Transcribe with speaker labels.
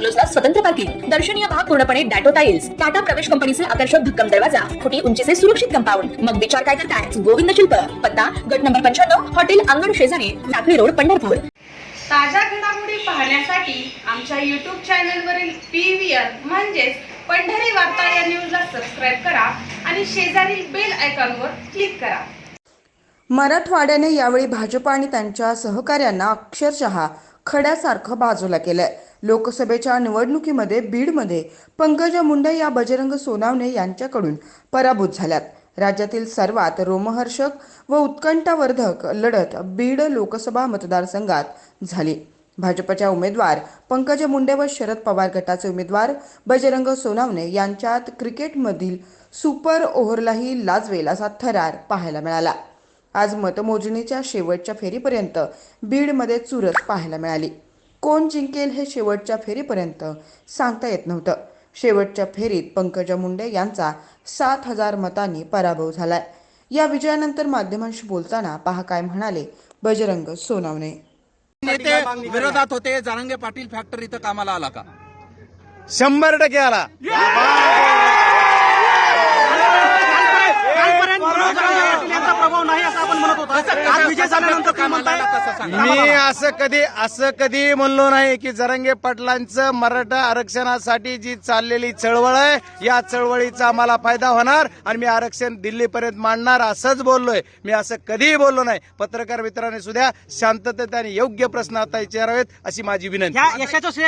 Speaker 1: बंगलोजला स्वतंत्र पार्किंग दर्शनीय भाग पूर्णपणे डॅटो टाईल्स टाटा प्रवेश कंपनीचे आकर्षक भक्कम दरवाजा फुटी उंचीचे सुरक्षित कंपाऊंड. मग विचार काय करताय? गोविंद शिल्प. पत्ता गट नंबर पंच्याण्णव हॉटेल अंगण शेजारी लाकडी रोड पंढरपूर.
Speaker 2: ताज्या घडामोडी पाहण्यासाठी आमच्या यूट्यूब चॅनलवरील पी व्ही आर म्हणजेच पंढरी वार्ता या न्यूजला सबस्क्राईब करा आणि शेजारील बेल आयकॉनवर क्लिक करा.
Speaker 3: मराठवाड्याने यावेळी भाजप आणि त्यांच्या सहकाऱ्यांना अक्षरशः खड्यासारखं बाजूला केलंय. लोकसभेच्या निवडणुकीमध्ये बीडमध्ये पंकजा मुंडे या बजरंग सोनावणे यांच्याकडून पराभूत झाल्यात. राज्यातील सर्वात रोमहर्षक व उत्कंठावर्धक लढत बीड लोकसभा मतदारसंघात झाली. भाजपच्या उमेदवार पंकजा मुंडे व शरद पवार गटाचे उमेदवार बजरंग सोनावणे यांच्यात क्रिकेटमधील सुपर ओव्हरलाही लाजवेल असा थरार पाहायला मिळाला. आज मतमोजणीच्या शेवटच्या फेरीपर्यंत बीडमध्ये चुरस पाहायला मिळाली. कोण जिंकेल हे शेवटच्या फेरीपर्यंत सांगता येत नव्हतं. शेवटच्या फेरीत पंकजा मुंडे यांचा सात हजार मतांनी पराभव झालाय. या विजयानंतर माध्यमांशी बोलताना पहा काय म्हणाले बजरंग सोनावणे.
Speaker 4: नेते विरोधात होते. जारंगे पाटील फॅक्टरी इथं कामाला आला का?
Speaker 5: शंभर टक्के आला
Speaker 6: कालपर्यंत जरांगे पाटील यांचा प्रभाव नाही असं आपण म्हणत होता आज विजय झाल्यानंतर काय म्हणताय
Speaker 4: कसं सांगा
Speaker 5: मी असं कधी असं कधी म्हणलो नाही की जरंगे पाटलांचं मराठा आरक्षणासाठी जी चाललेली चळवळ आहे या चळवळीचा आम्हाला फायदा होणार आणि मी आरक्षण दिल्लीपर्यंत मांडणार असंच बोललोय. मी असं कधीही बोललो नाही. पत्रकार मित्रांनी सुद्धा शांततेत आणि योग्य प्रश्न आता विचारावेत अशी माझी विनंती.
Speaker 6: या यशाचं श्रेय